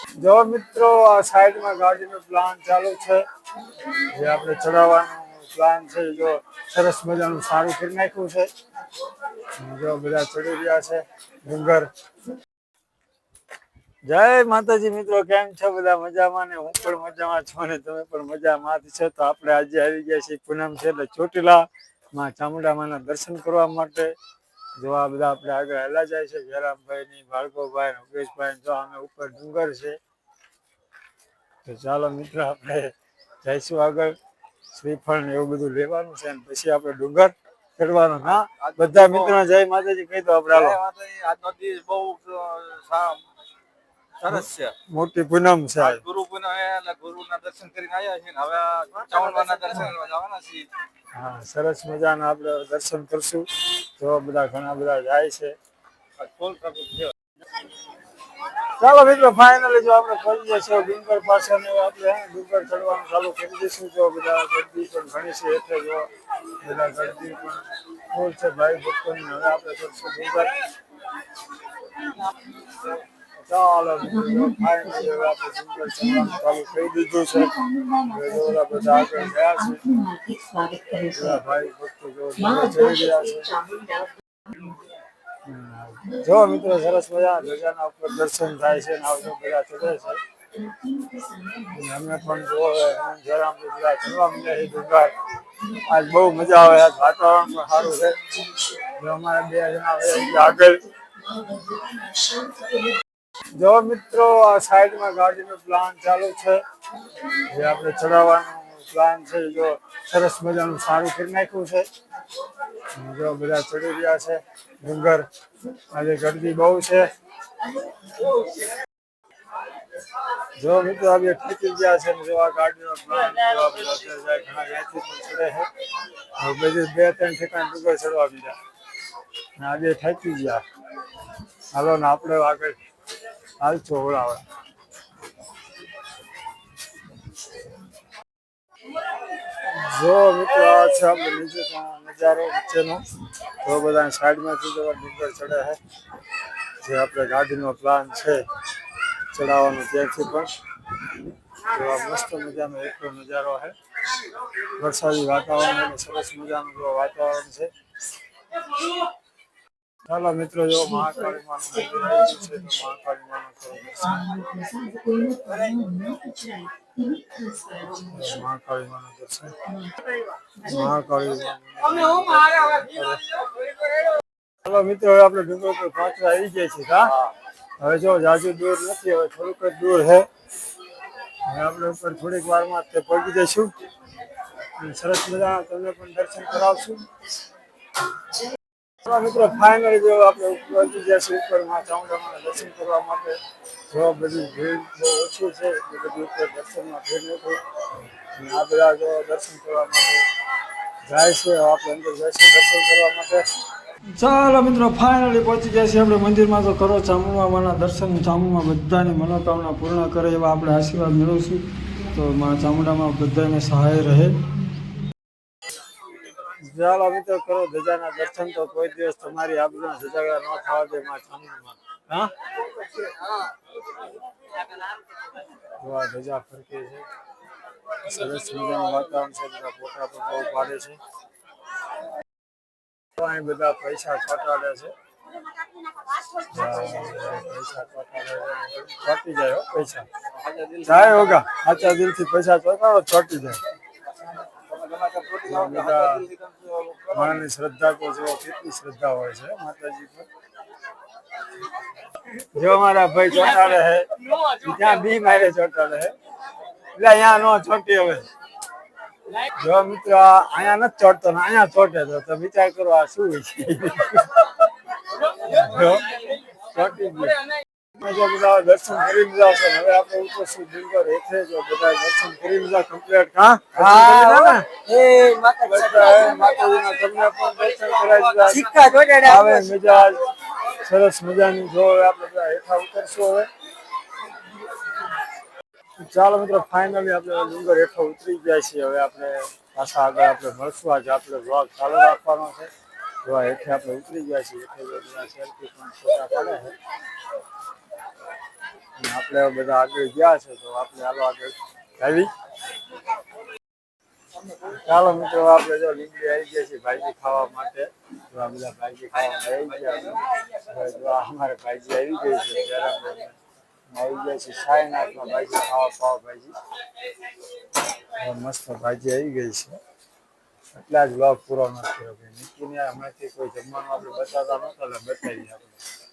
જો મિત્રો, આ સાઈડમાં ગાડીનો પ્લાન ચાલુ છે. જે આપણે ચડાવવાનો પ્લાન છે, જો સરસ મજાનું સારું કરી નાખ્યું છે. જો બધા ચડી રહ્યા છે, ડુંગર. જય માતાજી મિત્રો, કેમ છો બધા? મજામાં ને હું પણ મજામાં છું ને તમે પણ મજામાં છો. તો આપણે આજે આવી ગયા છીએ પૂનમ છે એટલે ચોટીલા માં ચામુંડામાના દર્શન કરવા માટે. જો આ બધા આપણે આગળ હેલા જાય છે જયરામભાઈ ની ભાર્ગવભાઈ યોગેશભાઈ જો અમે ઉપર ડુંગર છે તો ચાલો મિત્રો આપણે જઈશું આગળ. શ્રીફળ ને એવું બધું લેવાનું છે અને પછી આપણે ડુંગર ચડવાનો ના બધા મિત્રો જય માતાજી કહી દો આપણે હાલો. આજનો દિવસ બહુ સરસ છે. મોટી પૂનમ છે. ગુરુ પૂનમ એટલે ગુરુના દર્શન કરીને આવ્યા છે ને હવે ચાવણમાના દર્શન કરવા જવાના છીએ. હા, સરસ મજાના આપણે દર્શન કરશું. તો બધા ઘણા બધા જાય છે. ચાલો મિત્રો ફાઇનલી જો આપણે કરી દઈશું ડુંગર પાસે આપણે ડુંગર ચડવાનું ચાલુ કરી દઈશું. જો બધા ગરદી પણ ઘણી છે, એટલે જો બધા ગરદી પણ ફૂલ છે, ભાઈ ભક્તોની. હવે આપણે કરશું ડુંગર. જો મિત્રો સરસ મજા ધજાના ઉપર દર્શન થાય છે આવજો બધા ચડે છે અમે પણ જો જરામ બધા ચડવા મળ્યા છે આજ બહુ મજા આવે આજ વાતાવરણ પણ સારું છે. અમારા બે જણા આગળ જો મિત્રો, આ સાઈડમાં ગાડીનો પ્લાન ચાલુ છે. જે આપણે ચડાવવાનો પ્લાન છે, જો સરસ મજાનું સારું કરી નાખ્યું છે. જો બધા ચડી રહ્યા છે. ડુંગર, આજે ગરદી બહુ છે. જો મિત્રો આપણે ઠેકી ગયા છે જો આ ગાડીનો પ્લાન ઘણા વ્યાથી પણ ચડે છે. બધી બે ત્રણ ઠેકાણ ડુંગર ચડવા બીજા ને આજે ઠેકી ગયા. હાલો ને આપણે આગળ હાલશો ઓળાવે જો મિત્રો આ છે આપણે નીચે નજારો વચ્ચેનો તો બધા સાઈડમાંથી જવા ડુંગર ચડે છે જે આપણે ગાડીનો પ્લાન છે ચડાવવાનો ત્યાંથી પણ જો આ મસ્ત મજાનો એકલો નજારો છે વરસાદી વાતાવરણ અને સરસ મજાનું જો વાતાવરણ છે ચાલો મિત્રો જો મહાકાળી માનું મંદિર આવ્યું છે તો મહાકાળી ચાલો મિત્રો હવે આપણે ડુંગર પર પહોંચવા આવી ગયા છીએ હા હવે જો જાજુ દૂર નથી હવે થોડુંક જ દૂર છે આપણે ઉપર થોડીક વારમાં તે પહોંચી જઈશું સરસ મજા તમને પણ દર્શન કરાવશું મિત્રો ફાઇનલી જો આપણે પહોંચી છે ઉપરમાં ચામુંડામાના દર્શન કરવા માટે જો બધી ભીડ બહુ ઓછી છે, એટલે બધી ઉપર દર્શનમાં ભીડ નથી. અને આ બધા જો દર્શન કરવા માટે જાય છે આપણે અંદર જઈશું દર્શન કરવા માટે. ચાલો મિત્રો ફાઇનલી પહોંચી ગયા છીએ આપણે મંદિરમાં. તો કરો ચામુંડામાના દર્શન, ચામુંડમાં બધાની મનોકામના પૂર્ણ કરે એવા આપણે આશીર્વાદ મેળવશું. તો મા ચામુંડામાં બધાને સહાય રહે. ચાલો મિત્રો, કરો ધજાના દર્શન તો કોઈ દિવસ તમારી આબરૂના સજાગા ન થવા દે માં ચામુંડામાં હા? જો ધજા ફરકે છે. સરસ મજાનું વાતાવરણ છે, બધા ફોટા પણ બહુ પાડે છે. અહીં બધા પૈસા ચોટાડે છે. પૈસા ચોટાડે જાય પૈસા. જાય હોગા, સાચા દિલથી પૈસા ચોટાડો, ચોટી જાય. બધા માણસની શ્રદ્ધા તો જો કેટલી શ્રદ્ધા હોય છે, માતાજી પર. જો મારા ભાઈ ચોંટાડે હે ત્યાં બી મારે ચોંટાડે હે એટલે અહીંયા નો ચોટી હવે. જો મિત્રો અહીંયા નથી ચોટતો ને અહીંયા ચોટે તો તો વિચાર કરો આ શું છે. ચોંટી જો બધા દર્શન કરી લીધા છે. ને હવે આપણે ઉપર શું ડુંગર હેઠે જો બધા દર્શન કરી લીધા કમ્પ્લીટ હા? દર્શન કરી લીધા ને? બધા માતાજીના તમને પણ દર્શન કરાવી દીધા આવે મજા સરસ મજાની જો હવે આપણે બધા હેઠા ઉતરશું હવે. ચાલો મિત્રો ફાઇનલી આપણે ડુંગર હેઠો ઉતરી ગયા છીએ. હવે આપણે પાછા આગળ આપણે મળશું. આજે આપણે બ્લોગ ચાલુ રાખવાનો છે. જો આ હેઠે આપણે ઉતરી ગયા છીએ. હેઠે જો બધા સેલ્ફી પણ ફોટા પડે છે. અને આપણે બધા આગળ ગયા છે, તો આપણે હાલો આગળ આવી ચાલો મિત્રો, આપણે જો લીંબડી આવી ગયા છે ભાઈજી ખાવા માટે. જો આ બધા ભાઈજી ખાવા આવી ગયા જો અમારે ભાઈજી આવી ગઈ છે ત્યારે આવી ગયા છે. સાયનાથમાં ભાઈજી ખાવા પાવા ભાઈજી. મસ્ત ભાજી આવી ગઈ છે. એટલા જ લોક પૂરો નથી નીકળીને હમણાંથી કોઈ જમવાનું આપણે બતાવતા નહોતા, એટલે બતાવીએ આપણે.